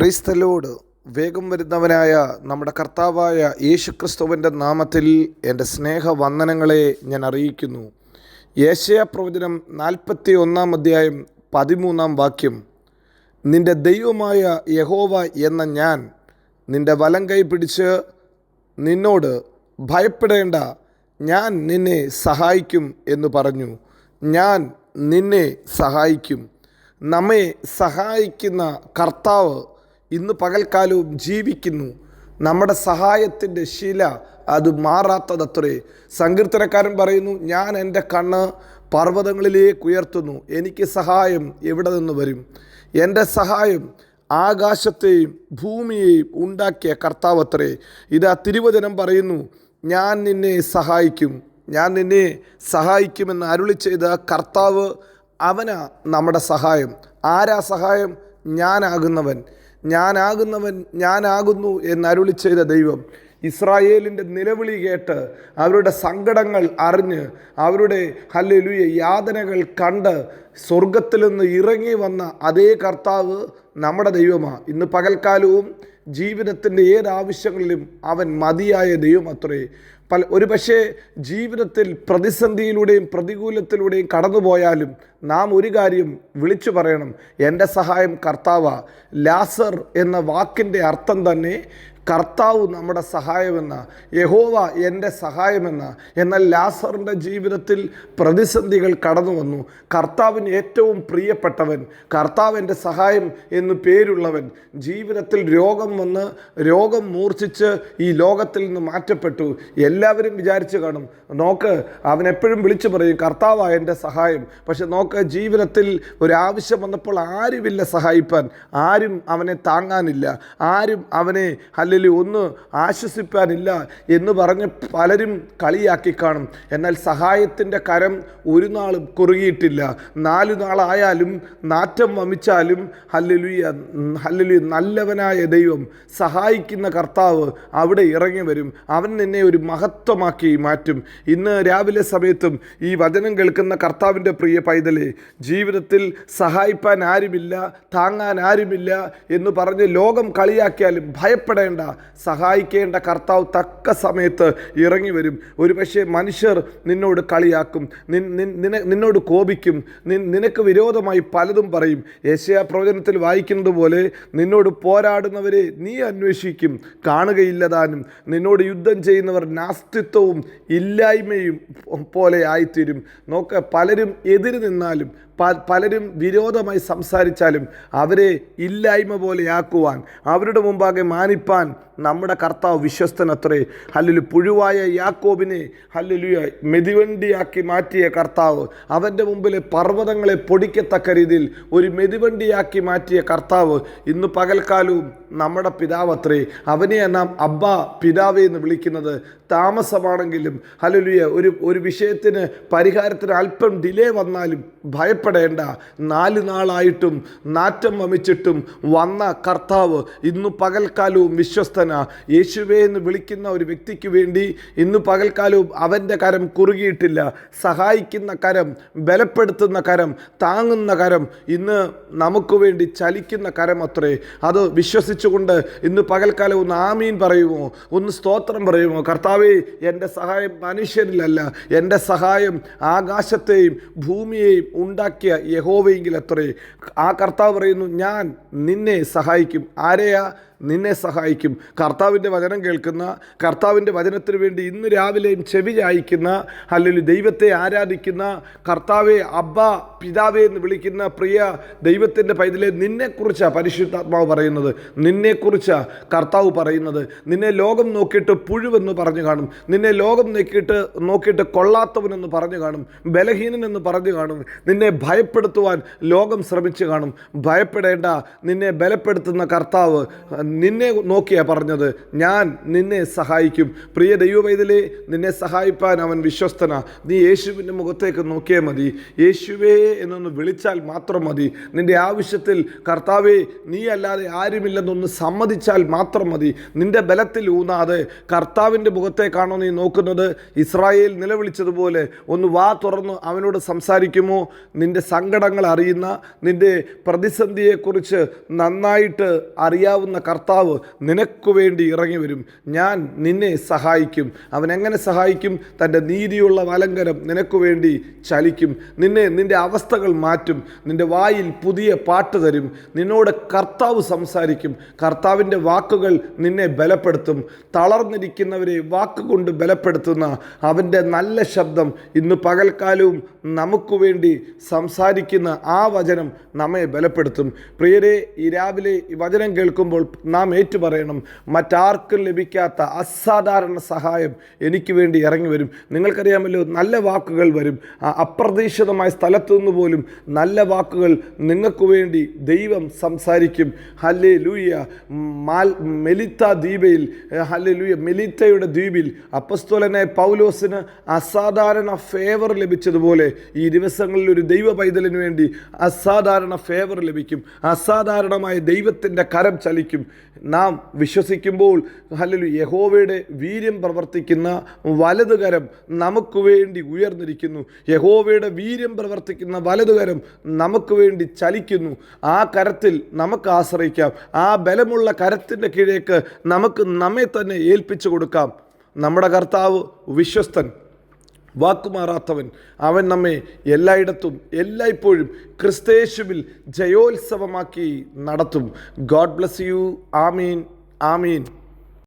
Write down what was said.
ക്രൈസ്തലോട് വേഗം വരുന്നവനായ നമ്മുടെ കർത്താവായ യേശുക്രിസ്തുവിന്റെ നാമത്തിൽ എന്റെ സ്നേഹവന്ദനങ്ങളെ ഞാൻ അറിയിക്കുന്നു. യേശയ പ്രവചനം നാൽപ്പത്തി ഒന്നാം അധ്യായം പതിമൂന്നാം വാക്യം. നിന്റെ ദൈവമായ യഹോവ എന്ന ഞാൻ നിന്റെ വലം കൈ പിടിച്ച് നിന്നോട് ഭയപ്പെടേണ്ട ഞാൻ നിന്നെ സഹായിക്കും എന്ന് പറഞ്ഞു. ഞാൻ നിന്നെ സഹായിക്കും. നമ്മെ സഹായിക്കുന്ന കർത്താവ് ഇന്ന് പകൽക്കാലവും ജീവിക്കുന്നു. നമ്മുടെ സഹായത്തിന്റെ ശില അത് മാറാത്തതത്രേ സങ്കീർത്തനക്കാരൻ പറയുന്നു ഞാൻ എന്റെ കണ്ണ് പർവതങ്ങളിലേക്ക് ഉയർത്തുന്നു. എനിക്ക് സഹായം എവിടെ നിന്ന് വരും? എന്റെ സഹായം ആകാശത്തെയും ഭൂമിയെയും ഉണ്ടാക്കിയ കർത്താവത്രേ ഇതാ തിരുവചനം പറയുന്നു ഞാൻ നിന്നെ സഹായിക്കും. ഞാൻ നിന്നെ സഹായിക്കുമെന്ന് അരുളി ചെയ്ത കർത്താവ് അവനാ നമ്മുടെ സഹായം. ആരാ സഹായം? ഞാനാകുന്നവൻ. ഞാനാകുന്നവൻ ഞാനാകുന്നു എന്നരുളി ചെയ്ത ദൈവം. ഇസ്രായേലിന്റെ നിലവിളി കേട്ട് അവരുടെ സങ്കടങ്ങൾ അറിഞ്ഞ് അവരുടെ ഹല്ലേലൂയ യാതനകൾ കണ്ട് സ്വർഗത്തിൽ നിന്ന് ഇറങ്ങി വന്ന അതേ കർത്താവ് നമ്മുടെ ദൈവമാണ് ഇന്ന് പകൽക്കാലവും ജീവിതത്തിന്റെ ഏതാവശ്യങ്ങളിലും അവൻ മതിയായ ദൈവം അത്രേ. പല ഒരു പക്ഷേ ജീവിതത്തിൽ പ്രതിസന്ധിയിലൂടെയും പ്രതികൂലത്തിലൂടെയും കടന്നുപോയാലും നാം ഒരു കാര്യം വിളിച്ചു പറയണം. എന്റെ സഹായം കർത്താവ. ലാസർ എന്ന വാക്കിന്റെ അർത്ഥം തന്നെ കർത്താവ് നമ്മുടെ സഹായമെന്ന. യഹോവ എന്റെ സഹായമെന്ന. എന്നാൽ ലാസറിന്റെ ജീവിതത്തിൽ പ്രതിസന്ധികൾ കടന്നു വന്നു. കർത്താവിന് ഏറ്റവും പ്രിയപ്പെട്ടവൻ കർത്താവ് എന്റെ സഹായം എന്നു പേരുള്ളവൻ ജീവിതത്തിൽ രോഗം വന്ന് രോഗം മൂർച്ഛിച്ച് ഈ ലോകത്തിൽ നിന്ന് മാറ്റപ്പെട്ടു. എല്ലാവരും വിചാരിച്ചു കാണും. നോക്ക് അവൻ എപ്പോഴും വിളിച്ചു പറയും കർത്താവായ എന്റെ സഹായം. പക്ഷെ നോക്ക് ജീവിതത്തിൽ ഒരാവശ്യം വന്നപ്പോൾ ആരുമില്ല സഹായിപ്പാൻ. ആരും അവനെ താങ്ങാനില്ല. ആരും അവനെ അല്ലെങ്കിൽ ഒന്ന് ആശ്വസിപ്പാനില്ല എന്ന് പറഞ്ഞ് പലരും കളിയാക്കി കാണും. എന്നാൽ സഹായത്തിന്റെ കരം ഒരു നാളും കുറുകിയിട്ടില്ല. നാല് നാളായാലും നാറ്റം വമിച്ചാലും ഹല്ലലുയ ഹല്ലലുയ നല്ലവനായ ദൈവം സഹായിക്കുന്ന കർത്താവ് അവിടെ ഇറങ്ങി വരും. അവൻ നിന്നെ ഒരു മഹത്വമാക്കി മാറ്റും. ഇന്ന് രാവിലെ സമയത്തും ഈ വചനം കേൾക്കുന്ന കർത്താവിന്റെ പ്രിയ പൈതലെ ജീവിതത്തിൽ സഹായിപ്പാൻ ആരുമില്ല താങ്ങാൻ ആരുമില്ല എന്ന് പറഞ്ഞ് ലോകം കളിയാക്കിയാലും ഭയപ്പെടേണ്ട സഹായിക്കേണ്ട കർത്താവ് തക്ക സമയത്ത് ഇറങ്ങി വരും. ഒരു പക്ഷേ മനുഷ്യർ നിന്നോട് കളിയാക്കും നിന്നോട് കോപിക്കും നിനക്ക് വിരോധമായി പലതും പറയും. യേശയ പ്രവചനത്തിൽ വായിക്കുന്നത് പോലെ നിന്നോട് പോരാടുന്നവരെ നീ അന്വേഷിക്കും കാണുകയില്ലതാനും നിന്നോട് യുദ്ധം ചെയ്യുന്നവർ നാസ്തിത്വവും ഇല്ലായ്മയും പോലെ ആയിത്തീരും. നോക്ക പലരും എതിര് നിന്നാലും പ- പലരും വിരോധമായി സംസാരിച്ചാലും അവരെ ഇല്ലായ്മ പോലെയാക്കുവാൻ അവരുടെ മുമ്പാകെ മാനിപ്പാൻ നമ്മുടെ കർത്താവ് വിശ്വസ്തനത്രേ. ഹല്ലുലു പുഴുവായ യാക്കോബിനെ ഹല്ലുലുയ മെതിവണ്ടിയാക്കി മാറ്റിയ കർത്താവ്. അവന്റെ മുമ്പിലെ പർവതങ്ങളെ പൊടിക്കത്തക്ക രീതിയിൽ ഒരു മെതിവണ്ടിയാക്കി മാറ്റിയ കർത്താവ്. ഇന്ന് പകൽക്കാലവും നമ്മുടെ പിതാവത്രേ. അവനെ നാം അബ്ബ പിതാവേ എന്ന് വിളിക്കുന്നത്. താമസമാണെങ്കിലും ഹല്ലുലുയ ഒരു ഒരു വിഷയത്തിന് പരിഹാരത്തിന് അല്പം ഡിലേ വന്നാലും ഭയപ്പെടേണ്ട. നാല് നാളായിട്ടും നാറ്റം വമിച്ചിട്ടും വന്ന കർത്താവ് ഇന്നു പകൽക്കാലവും വിശ്വസ്തന യേശുവേ എന്ന് വിളിക്കുന്ന ഒരു വ്യക്തിക്ക് വേണ്ടി ഇന്ന് പകൽക്കാലവും അവന്റെ കരം കുറുകിയിട്ടില്ല. സഹായിക്കുന്ന കരം ബലപ്പെടുത്തുന്ന കരം താങ്ങുന്ന കരം ഇന്ന് നമുക്ക് വേണ്ടി ചലിക്കുന്ന കരം അത്രേ. അത് വിശ്വസിച്ചുകൊണ്ട് ഇന്ന് പകൽക്കാലം ഒന്ന് ആമീൻ പറയുമോ? ഒന്ന് സ്തോത്രം പറയുമോ? കർത്താവേ എന്റെ സഹായം മനുഷ്യരിലല്ല. എന്റെ സഹായം ആകാശത്തെയും ഭൂമിയെയും ഉണ്ടാക്കിയ യഹോവയെങ്കിൽ അത്രേ. ആ കർത്താവ് പറയുന്നു ഞാൻ നിന്നെ സഹായിക്കും. ആരെയാ? നിന്നെ സഹായിക്കും. കർത്താവിന്റെ വചനം കേൾക്കുന്ന കർത്താവിന്റെ വചനത്തിന് വേണ്ടി ഇന്ന് രാവിലെയും ചെവി ചായ്ക്കുന്ന അല്ലെങ്കിൽ ദൈവത്തെ ആരാധിക്കുന്ന കർത്താവെ അബ്ബ പിതാവേ എന്ന് വിളിക്കുന്ന പ്രിയ ദൈവത്തിന്റെ പൈതലെ നിന്നെക്കുറിച്ചാണ് പരിശുദ്ധാത്മാവ് പറയുന്നത്? നിന്നെക്കുറിച്ചാണ് കർത്താവ് പറയുന്നത്? നിന്നെ ലോകം നോക്കിയിട്ട് പുഴുവെന്ന് പറഞ്ഞു കാണും. നിന്നെ ലോകം നോക്കിയിട്ട് നോക്കിയിട്ട് കൊള്ളാത്തവനെന്ന് പറഞ്ഞു കാണും. ബലഹീനനെന്ന് പറഞ്ഞു കാണും. നിന്നെ ഭയപ്പെടുത്തുവാൻ ലോകം ശ്രമിച്ചു കാണും. ഭയപ്പെടേണ്ട. നിന്നെ ബലപ്പെടുത്തുന്ന കർത്താവ് നിന്നെ നോക്കിയാ പറഞ്ഞത്. ഞാൻ നിന്നെ സഹായിക്കും. പ്രിയ ദൈവവൈതലേ നിന്നെ സഹായിപ്പാൻ അവൻ വിശ്വസ്തനാ. നീ യേശുവിന്റെ മുഖത്തേക്ക് നോക്കിയാൽ മതി. യേശുവേ എന്നൊന്ന് വിളിച്ചാൽ മാത്രം മതി. നിന്റെ ആവശ്യത്തിൽ കർത്താവേ നീ അല്ലാതെ ആരുമില്ലെന്നൊന്ന് സമ്മതിച്ചാൽ മാത്രം മതി. നിന്റെ ബലത്തിൽ ഊന്നാതെ കർത്താവിന്റെ മുഖത്തേക്കാണോ നീ നോക്കുന്നത്? ഇസ്രായേൽ നിലവിളിച്ചതുപോലെ ഒന്ന് വാ തുറന്ന് അവനോട് സംസാരിക്കുമോ? നിന്റെ സങ്കടങ്ങൾ അറിയുന്ന നിന്റെ പ്രതിസന്ധിയെക്കുറിച്ച് നന്നായിട്ട് അറിയാവുന്ന കർത്താവ് നിനക്ക് വേണ്ടി ഇറങ്ങി വരും. ഞാൻ നിന്നെ സഹായിക്കും. അവൻ എങ്ങനെ സഹായിക്കും? തന്റെ നീതിയുള്ള വലങ്കരം നിനക്ക് വേണ്ടി ചലിക്കും. നിന്നെ നിന്റെ അവസ്ഥകൾ മാറ്റും. നിന്റെ വായിൽ പുതിയ പാട്ട് തരും. നിന്നോട് കർത്താവ് സംസാരിക്കും. കർത്താവിന്റെ വാക്കുകൾ നിന്നെ ബലപ്പെടുത്തും. തളർന്നിരിക്കുന്നവരെ വാക്കുകൊണ്ട് ബലപ്പെടുത്തുന്ന അവന്റെ നല്ല ശബ്ദം ഇന്ന് പകൽക്കാലവും നമുക്ക് വേണ്ടി സംസാരിക്കുന്ന ആ വചനം നമ്മെ ബലപ്പെടുത്തും. പ്രിയരെ ഈ രാവിലെ ഈ വചനം കേൾക്കുമ്പോൾ നാം ഏറ്റുപറയണം മറ്റാർക്കും ലഭിക്കാത്ത അസാധാരണ സഹായം എനിക്ക് വേണ്ടി ഇറങ്ങി വരും. നിങ്ങൾക്കറിയാമല്ലോ നല്ല വാക്കുകൾ വരും. അപ്രതീക്ഷിതമായ സ്ഥലത്തു നിന്ന് പോലും നല്ല വാക്കുകൾ നിങ്ങൾക്ക് വേണ്ടി ദൈവം സംസാരിക്കും. ഹല്ലേ ലൂയ മാൽ മെലിത്ത ദ്വീപയിൽ ഹല്ലേ ലൂയ മെലിത്തയുടെ ദ്വീപിൽ അപ്പസ്തോലനായ പൗലോസിന് അസാധാരണ ഫേവർ ലഭിച്ചതുപോലെ ഈ ദിവസങ്ങളിൽ ഒരു ദൈവ പൈതലിന് വേണ്ടി അസാധാരണ ഫേവർ ലഭിക്കും. അസാധാരണമായ ദൈവത്തിന്റെ കരം ചലിക്കും. നാം വിശ്വസിക്കുമ്പോൾ അല്ലെങ്കിൽ യഹോവയുടെ വീര്യം പ്രവർത്തിക്കുന്ന വലതുകരം നമുക്ക് വേണ്ടി ഉയർന്നിരിക്കുന്നു. യഹോവയുടെ വീര്യം പ്രവർത്തിക്കുന്ന വലതുകരം നമുക്ക് വേണ്ടി ചലിക്കുന്നു. ആ കരത്തിൽ നമുക്ക് ആശ്രയിക്കാം. ആ ബലമുള്ള കരത്തിന്റെ കീഴേക്ക് നമുക്ക് നമ്മെ തന്നെ ഏൽപ്പിച്ചു കൊടുക്കാം. നമ്മുടെ കർത്താവ് വിശ്വസ്തൻ. വാക്കുമാറാത്തവൻ. അവൻ നമ്മെ എല്ലായിടത്തും എല്ലായ്പ്പോഴും ക്രിസ്തേശുവിൽ ജയോത്സവമാക്കി നടത്തും. ഗോഡ് ബ്ലസ് യു ആമീൻ. ആമീൻ.